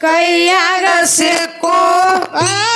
ಕೈಯಾಗ ಸಿಕ್ಕೋ. ಆ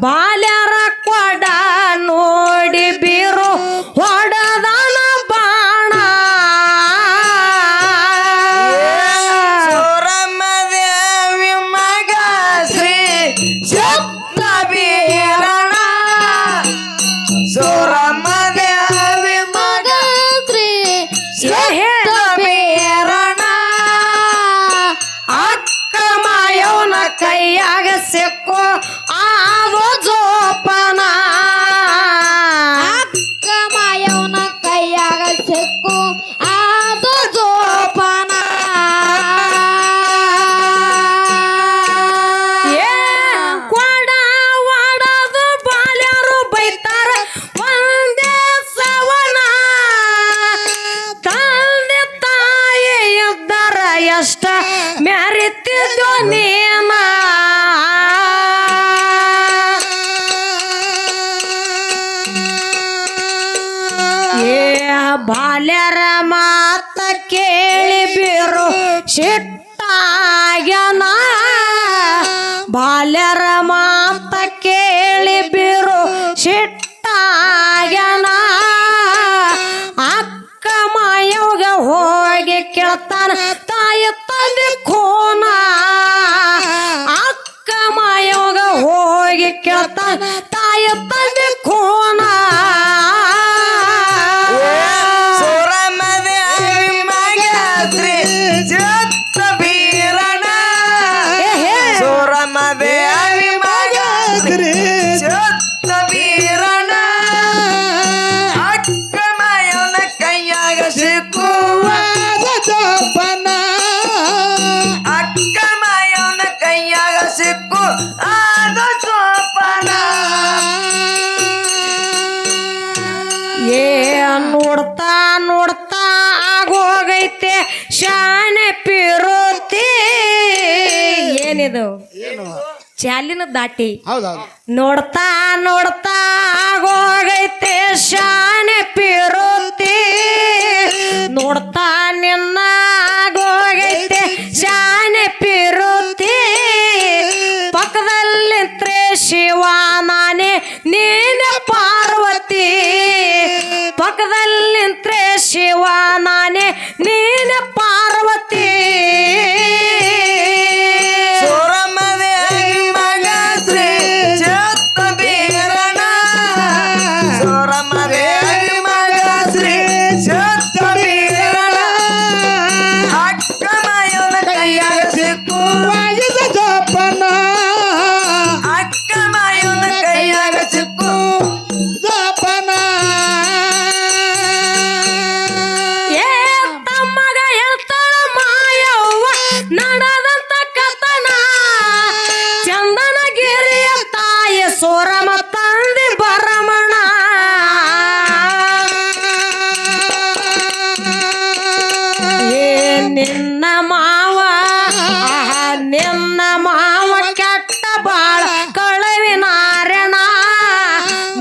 bye ಬಾಲ್ಯರ ಮಾತಕ್ಕೆ ವೀರಣ ಅಕ್ಕಮಯನ ಕೈಯಾಗ ಸಿಕ್ಕುವ ದಪ್ಪನ ಅಕ್ಕಮಯನ ಕೈಯಾಗ ಸಿಕ್ಕು ಆದ ಸೋಪನ ಏ ನೋಡ್ತಾ ನೋಡ್ತಾ ಆಗೋಗೈತೆ ಶಾನೆ ಪಿರೋತಿ. ಏನಿದು? ಚಾಲಿನ ದಾಟಿ ನೋಡ್ತಾ ನೋಡ್ತಾ ಆಗೋಗೈತೆ ಶಾನೆ ಪಿರೋತಿ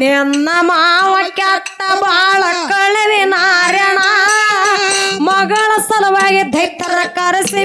ಹೆಣ್ಣ ಮಾವ ಕೆಟ್ಟ ಬಾಳ ಕಳವಿ ನಾರಾಯಣ ಮಗಳ ಸಲುವಾಗಿ ದೈತರ ಕರೆಸಿ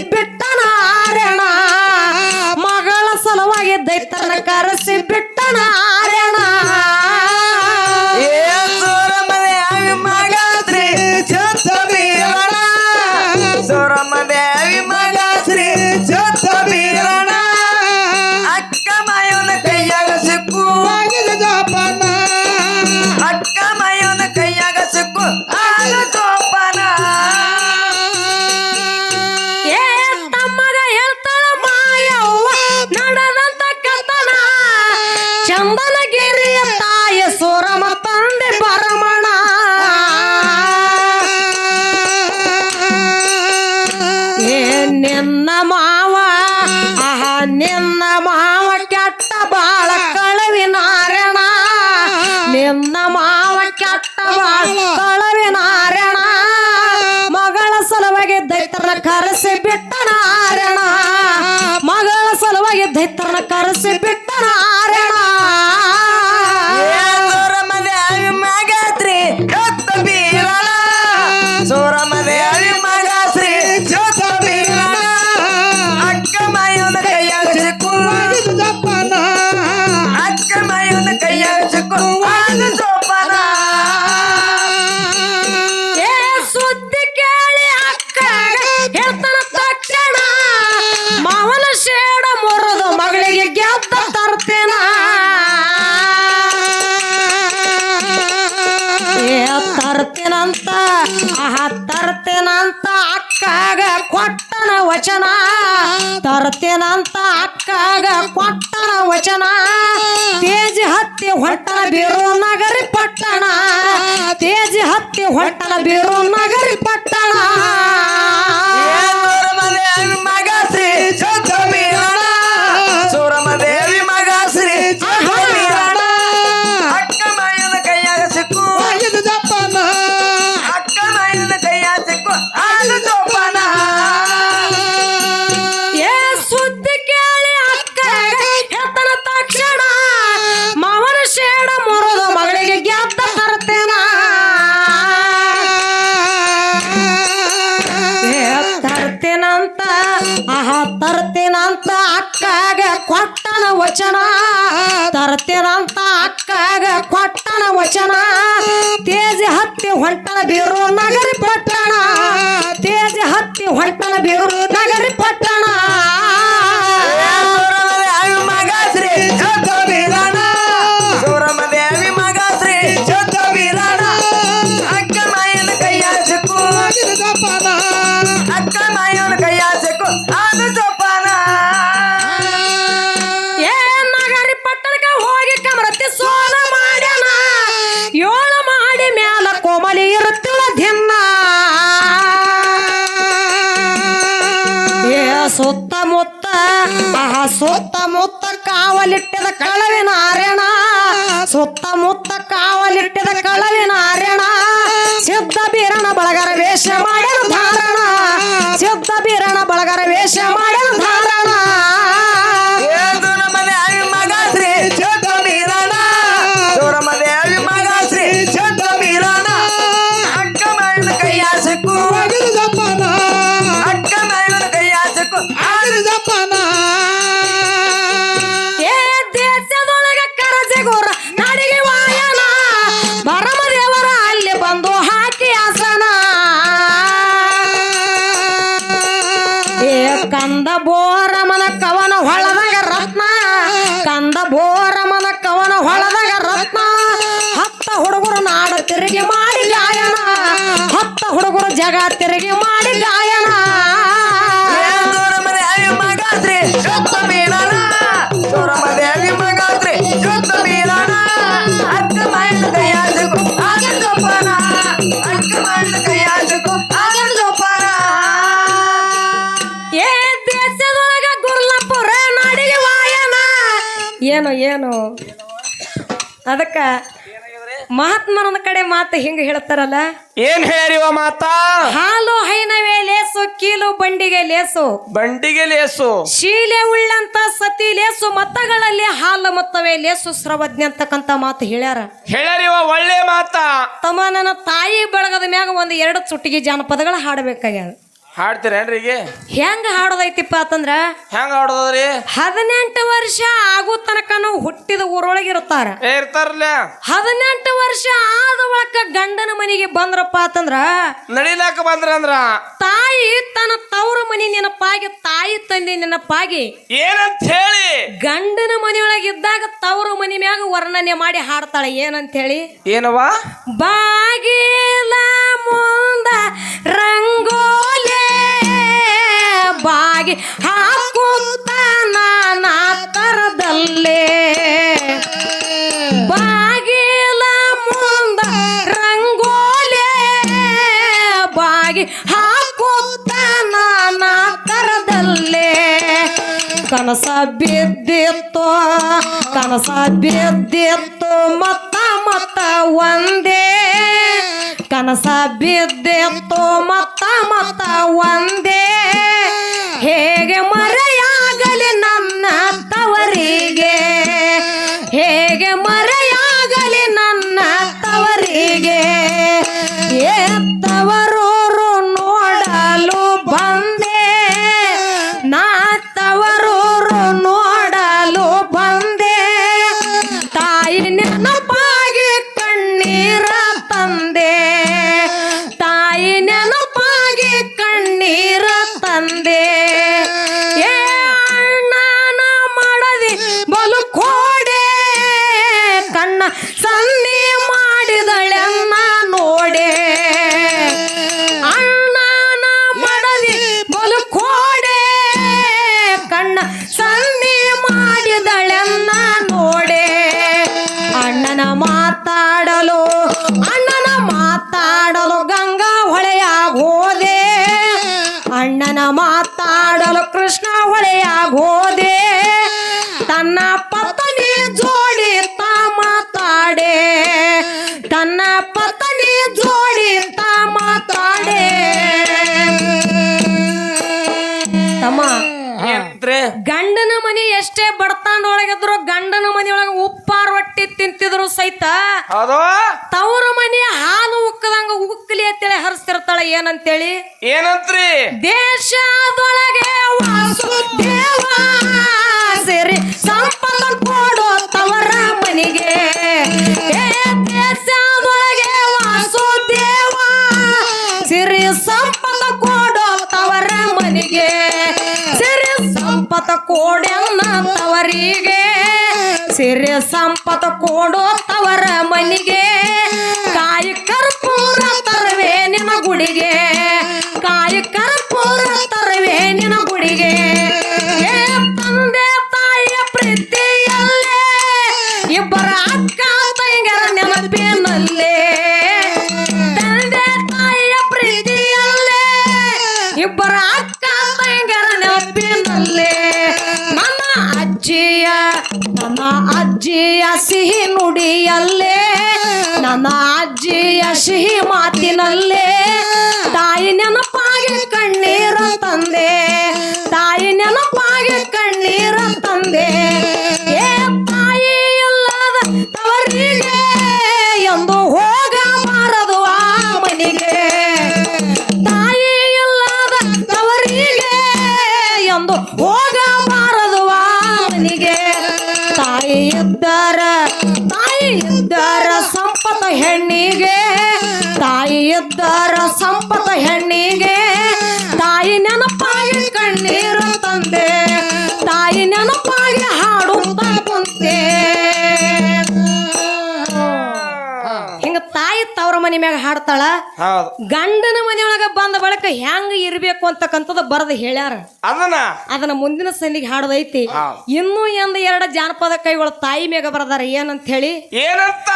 कनकर से बेटा ತರ್ತೇನಂತ, ಆಹಾ, ತರ್ತೇನಂತ ಅಕ್ಕಾಗ ಕೊಟ್ಟನ ವಚನ. ತರ್ತೇನಂತ ಅಕ್ಕಾಗ ಕೊಟ್ಟನ ವಚನ. ತೇಜ ಹತ್ತಿ ಹೊಟ್ಟನ ಬೀರೋ ನಗರಿ ಪಟ್ಟಣ. ತೇಜ ಹತ್ತಿ ಹೊಟ್ಟನ ಬೀರೋ ನಗರಿ ಪಟ್ಟಣ. ವಚನ ತರ್ತೇನಂತ ಅಕ್ಕಾಗ ಕೊಟ್ಟನ ವಚನ. ತೇಜ ಹತ್ತಿ ಹೊಂಟನ ಬೇರು ನಗರಿ ಪಟ್ಟಣ. ತೇಜ ಹತ್ತಿ ಹೊಂಟನ ಬೇರು ಸಿದ್ಧ ಬೀರಣ ಬಳಗರ ವೇಷ ಬೋರಮನ ಕವನ ಹೊಳದಾಗ ರತ್ನ. ಕಂದ ಬೋರಮನ ಕವನ ಹೊಳದಾಗ ರತ್ನ. ಹತ್ತ ಹುಡುಗರು ನಾಡ ತಿರುಗಿ ಮಾಡಿ ಗಾಯನ. ಹತ್ತ ಹುಡುಗರು ಜಗ ತಿರುಗಿ ಮಾಡಿ ಗಾಯನ. ಏನು? ಅದಕ್ಕೆ ಮಹಾತ್ಮನ ಕಡೆ ಮಾತು ಹಿಂಗ ಹೇಳ್ತಾರಲ್ಲ? ಏನ್ ಹೇಳಿವ ಮಾತಾ? ಹಾಲು ಹೈನವೇ ಲೇಸು ಕೀಲು ಬಂಡಿಗೆ ಲೇಸು. ಬಂಡಿಗೆ ಲೇಸು. ಶೀಲೆ ಉಳ್ಳಂತ ಸತಿ ಲೇಸು ಮತಗಳಲ್ಲಿ ಹಾಲು ಮತ್ತವೇ ಲೇಸು ಸ್ರವಜ್ಞ ಅಂತಕ್ಕಂತ ಮಾತು ಹೇಳ್ಯಾರ. ಹೇಳ್ಯಾರಿವ ಒಳ್ಳೆ ಮಾತಾ? ತಮ್ಮ ನನ್ನ ತಾಯಿ ಬಳಗದ ಮ್ಯಾಗ ಒಂದು ಎರಡು ಚುಟ್ಟಿಗೆ ಜಾನಪದಗಳು ಹಾಡಬೇಕಾಗ್ಯದ. ಹಾಡ್ತೀರೇನ್ರಿ ಈಗ? ಹೆಂಗ ಹಾಡೋದೈತಿಪ್ಪ ಅಂತಂದ್ರ ಹೆಂಗ ಹಾಡೋದ್ರಿ ಹದಿನೆಂಟು ವರ್ಷ ಆಗೋ ತನಕನು ಹುಟ್ಟಿದ ಊರೊಳಗೆ ಇರುತ್ತಾರ ಏ ಇರ್ತಾರಲ್ಲ. ಹದಿನೆಂಟು ವರ್ಷ ಆದ ಒಳಕ ಗಂಡನ ಮನೆಗೆ ಬಂದ್ರಪ್ಪ ಅಂತಂದ್ರ ನಡಿಲಾಕ ಬಂದ್ರಂದ್ರ? ತಾಯಿ ತನ್ನ ತವರ ಮನಿ ನೆನಪಾಗಿ ತಾಯಿ ತಂದೆ ನೆನಪಾಗಿ ಏನಂತ ಹೇಳಿ? ಗಂಡನ ಮನೆಯೊಳಗೆ ಇದ್ದಾಗ ತವರ ಮನಿ ಮ್ಯಾಗ ವರ್ಣನೆ ಮಾಡಿ ಹಾಡ್ತಾಳೆ. ಏನಂತ ಹೇಳಿ? ಏನವಾ ಬಾಗಿಲ ಮುಂದ ರಂಗೋಲೆ ಬಾಗಿ ಹಾಕುತ್ತ ನಾನಾ ತರದಲ್ಲೇ. ಬಾಗಿಲ ಮುಂದ ರಂಗೋಲೆ, ಬಾಗಿ ಹಾಕುತ್ತ ನಾನಾ ತರದಲ್ಲೇ. ಕನಸ ಬಿದ್ದಿತ್ತು ಕನಸ ಬಿದ್ದಿತ್ತು, ಮತ್ತ ಮತ್ತ ಒಂದೇ. ಕನಸ ಬಿದ್ದಿತ್ತು, ಮತ್ತ ಮತ್ತ ಒಂದೇ. ಹೇಗೆ ಮರೆಯಾಗಲಿ ನನ್ನ ತವರಿಗೆ? ಹೇಗೆ ಮರೆಯಾಗಲಿ ನನ್ನ ತವರಿಗೆ? ಎತ್ತವರೂರು ನೋಡಲು ಬಂದೆ. ನಾ ತವರೂರು ನೋಡಲು ಬಂದೆ. ತಾಯಿ ನೆನಪಾಗಿ ಕಣ್ಣೀರ ಅಣ್ಣನ ಮಾತಾಡಲು ಕೃಷ್ಣ ಹೊಳೆಯಾಗೋದೆ ತನ್ನ ಪತ್ನಿ ಜೋಡಿ ತಾ ಮಾತಾಡೆ ತನ್ನ ಪತ್ನಿ ಜೋಡಿ ತಾ ಮಾತಾಡೆ. ತಮ್ಮ ಗಂಡನ ಮನೆ ಎಷ್ಟೇ ಬಡತಾಂಡೊಳಗಿದ್ರು ಗಂಡನ ಮನೆಯೊಳಗೆ ಉಪ್ಪಾರ ರೊಟ್ಟಿ ತಿಂತಿದ್ರು ಸಹಿತ ಹೌದು? ತವರ ಮನೆ ಹಾಲು ಉಕ್ಕದಂಗ ಉಕ್ಕಲಿ ಅಂತೇಳಿ ಹರಿಸ್ತಿರ್ತಾಳೆ ಏನಂತೇಳಿ? ಏನಂತ್ರಿ? ದೇಶದೊಳಗೆ ವಾಸುದೇವ ಸೇರಿ ಸಂಪದ ಕೊಡೋ ತವರ ಮನೆಗೆ. ಏ ದೇಶದೊಳಗೆ ವಾಸುದೇವ ಸಿರಿ ಸಂಪದ ಕೊಡೋ ತವರ ಮನೆಗೆ. ಸಿರಿ ಸಂಪದ ಕೋಡ್ಯನ್ನ ತವರಿಗೆ ಸಿರಿ ಸಂಪತ್ತು ಕೊಡೋ ತವರ ಮನೆಗೆ ಅಜ್ಜಿಯ ಸಿಹಿ ನುಡಿಯಲ್ಲೇ, ನನ್ನ ಅಜ್ಜಿಯ ಸಿಹಿ ಮಾತಿನಲ್ಲೇ, ತಾಯಿ ನೆನಪಾಗಿ ಕಣ್ಣೀರ ತಂದೆ, ತಾಯಿ ನೆನಪಾಗಿ ಕಣ್ಣೀರ ತಂದೆ, ಏ ತಾಯಿ ಇಲ್ಲದ ತವರಿಗೆ ಎಂದು ಹೋಗಬಾರದು ಆ ಮನೆಗೆ. ತಾಯಿ ಇಲ್ಲದ ತವರಿಗೆ ಎಂದು ಹೋಗಬಾರದು ಆ ಮನೆಗೆ. ಇದ್ದರ ತಾಯಿ ಇದ್ದರ ಸಂಪತ ಹೆಣ್ಣಿಗೆ ತಾಯಿ ಇದ್ದರ ಸಂಪತ ಹೆಣ್ಣಿಗೆ. ಮ್ಯಾಗ ಹಾಡ್ತಾಳ ಹೌದು ಗಂಡನ ಮನೆಯೊಳಗ ಬಂದ ಬಳಿಕ ಹೆಂಗ ಇರ್ಬೇಕು ಅಂತಕ್ಕಂಥದ್ದು ಬರದ್ ಹೇಳ್ಯಾರ. ಅದನ್ನ? ಅದನ್ನ ಮುಂದಿನ ಸಂದಿಗೆ ಹಾಡದೈತಿ. ಇನ್ನೂ ಎಂದ ಎರಡು ಜಾನಪದ ಕೈಗಳ ತಾಯಿ ಮ್ಯಾಗ ಬರದಾರ ಏನಂತ ಹೇಳಿ ಏನಂತ?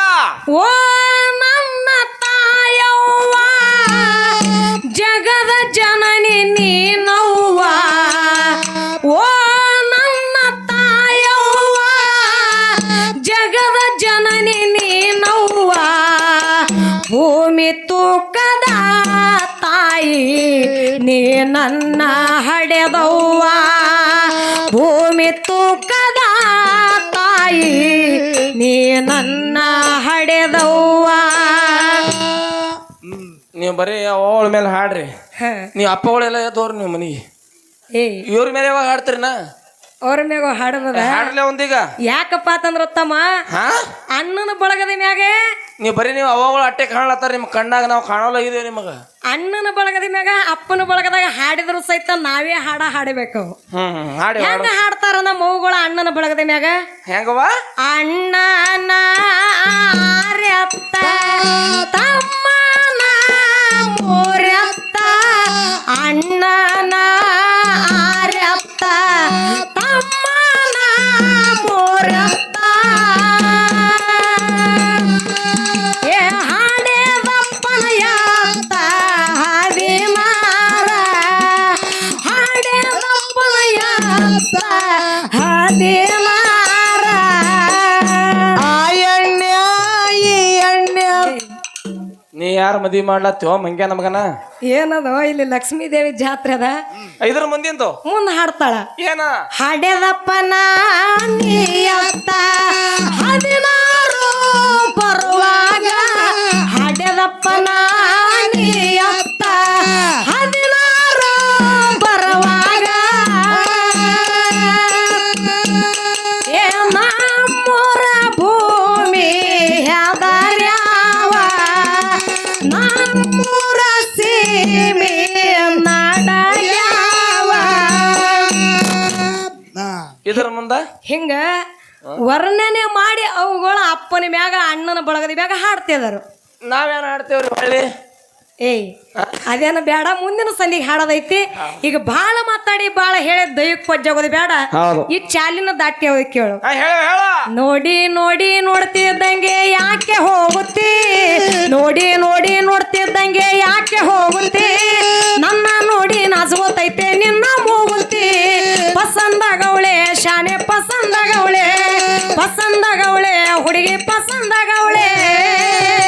ಓ ನನ್ನ ತಾಯವ್ವ ಜಗದ ಜನನಿ ನೀನವ್ವ ನನ್ನ ಹಡೆದವ್ವ. ಭೂಮಿ ತೂಕದ ತಾಯಿ ನೀ ನನ್ನ ಹಡೆದವ್ವ. ನೀವು ಬರೀ ಅವಳ ಮೇಲೆ ಹಾಡ್ರಿ. ನೀವು ಅಪ್ಪಗಳೆಲ್ಲ ಎದ್ದವ್ರು ನೀವು ಮನೆಗೆ. ಏ. ಇವ್ರ ಮೇಲೆ ಯಾವಾಗ ಹಾಡ್ತೀರಿನ ಅವ್ರ ಮ್ಯಾಗ ಹಾಡದ ಹಾಡ್ಲೆ ಒಂದೀಗ. ಯಾಕಪ್ಪ ಅಂತಂದ್ರ ತಮ್ಮ? ಅಣ್ಣನ ಬಳಗದ ಮ್ಯಾಗೆ ನೀವು ಬರೀ ನೀವು ಅವಾಗ ಅಟ್ಟೆ ಕಾಣ್ಲತ್ತಾರ ನಿಮ್ಮ ಕಣ್ಣಾಗ ನಾವು ಕಾಣೋಲಾಗಿದ್ದೇವೆ ನಿಮಗೆ. ಅಣ್ಣನ ಬಳಗದಿನಾಗ ಅಪ್ಪನ ಬಳಗದಾಗ ಹಾಡಿದ್ರು ಸಹಿತ ನಾವೇ ಹಾಡ ಹಾಡಬೇಕು. ಹ್ಮ್ ಹಾಡಿ ಹೆಂಗ ಹಾಡ್ತಾರ ನಮ್ಮ ಮಗುಗಳು ಅಣ್ಣನ ಬಳಗದ ಮ್ಯಾಗ? ಹೆಂಗವ ಅಣ್ಣನ ಆರ್ಯತ್ತ ತಮ್ಮನ ಮೋರ್ಯತ್ತ ಅಣ್ಣನ ಆರ್ಯತ್ತ ಮದ್ವಿ ತೋ ಮಂಗ್ಯ ನಮಗನ? ಏನದ ಇಲ್ಲಿ ಲಕ್ಷ್ಮೀ ದೇವಿ ಜಾತ್ರೆ ಅದ? ಐದರ ಮುಂದಿಂದು? ಮುಂದೆ ಹಾಡ್ತಾಳ. ಏನ? ಹಡೆದಪ್ಪನ ನೀಯತ್ತ ಹದಿನಾರು ಮುಂದ ಹಿಂಗ ವರ್ಣನೆ ಮಾಡಿ ಅವುಗಳ ಅಪ್ಪನ ಮ್ಯಾಗ ಅಣ್ಣನ ಬಳಗದ ಮ್ಯಾಗ ಹಾಡ್ತಿದಾರು ನಾವೇನು ಹಾಡ್ತೇವ್ರಿ ಹೊಳ್ಳಿ? ಏಯ್ ಅದೇನ ಬೇಡ ಮುಂದಿನ ಸಂದಿಗೆ ಹಾಡೋದೈತಿ. ಈಗ ಬಾಳ ಮಾತಾಡಿ ಬಾಳ ಹೇಳಿ ದೈವಕ್ ಪಜ್ಜಾಗೋದು ಬೇಡ. ಹೌದು. ಈ ಚಾಲಿನ ದಾಟಿ ಹೋಗಿ ಕೇಳು. ಹಾ ಹೇಳ ಹೇಳ. ನೋಡಿ ನೋಡಿ ನೋಡ್ತಿದ್ದಂಗೆ ಯಾಕೆ ಹೋಗುತ್ತಿ? ನೋಡಿ ನೋಡಿ ನೋಡ್ತಿದ್ದಂಗೆ ಯಾಕೆ ಹೋಗುತ್ತಿ? ನನ್ನ ನೋಡಿ ನಾಚ್ಕೋತೈತೆ ನಿನ್ನ ಮೂಗುತ್ತಿ ಪಸಂದಗವಳೆ ಶಾನೆ ಪಸಂದ ಗೌಳೆ. ಪಸಂದ ಗೌಳೆ ಹುಡುಗಿ ಪಸಂದಗವಳೆ ದೇವಿ